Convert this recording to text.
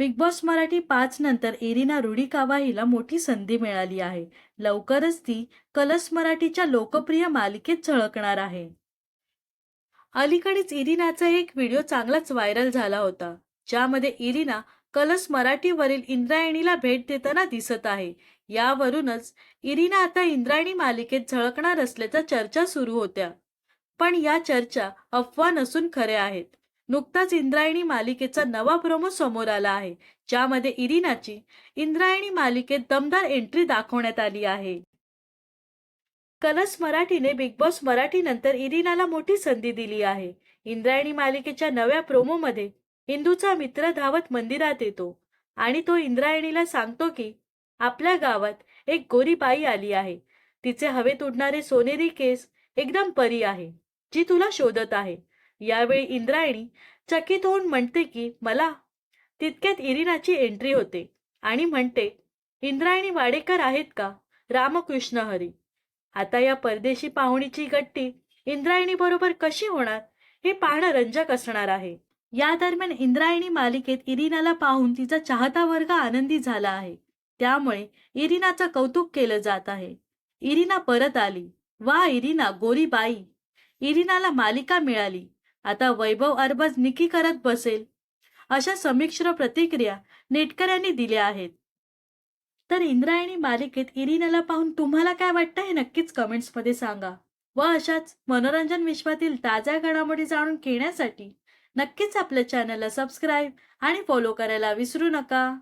Big boss Marathi पाच नंतर Irina रुडिकावा हिला मोठी संधी मिळाली आहे. लवकरच ती कलस मराठीच्या लोकप्रिय मालिकेत झळकणार आहे. अलीकडेच इरिनाचा एक व्हिडिओ चांगलाच व्हायरल झाला होता ज्यामध्ये इरिना कलस मराठीवरील इंद्रायणीला भेट देताना दिसत आहे. यावरूनच इरिना आता इंद्रायणी मालिकेत झळकणार असल्याच्या चर्चा सुरू होत्या. पण या चर्चा अफवा नसून खऱ्या आहेत. नुकताच इंद्रायणी मालिकेचा नवा प्रोमो समोर आला आहे ज्यामध्ये इरिनाची इंद्रायणी मालिकेत दमदार एंट्री दाखवण्यात आली आहे. कलर्स मराठीने बिग बॉस मराठी नंतर इरिनाला मोठी संधी दिली आहे. इंद्रायणी मालिकेच्या नव्या प्रोमोमध्ये इंदूचा मित्र धावत मंदिरात येतो आणि तो इंद्रायणीला सांगतो की आपल्या गावात एक गोरी बाई आली आहे. तिचे हवेत उडणारे सोनेरी केस एकदम परी आहे जी तुला शोधत आहे. यावेळी इंद्रायणी चकित होऊन म्हणते की मला तितक्यात इरिनाची एंट्री होते. आणि म्हणते इंद्रायणी वाडेकर आहेत का? रामकृष्ण हरी. आता या परदेशी पाहुणीची गट्टी इंद्रायणी बरोबर कशी होणार? हे पाहणं रंजक असणार आहे. या दरम्यान इंद्रायणी मालिकेत इरिनाला पाहून तिचा चाहता वर्ग आनंदी झाला आहे. त्यामुळे इरिनाचं कौतुक केलं जात आहे. इरिना परत आली. वा इरिना गोरी बाई इरिनाला मालिका मिळाली. आता वैभव अरबाज निकी करत बसेल. अशा समिश्र प्रतिक्रिया नेटकऱ्यांनी दिल्या आहेत. तर इंद्रायणी मालिकेत इरिनाला पाहून तुम्हाला काय वाटतं हे नक्कीच कमेंट्समध्ये सांगा. व अशाच मनोरंजन विश्वातील ताज्या घडामोडी जाणून घेण्यासाठी नक्कीच आपल्या चॅनलला सबस्क्राईब आणि फॉलो करायला विसरू नका.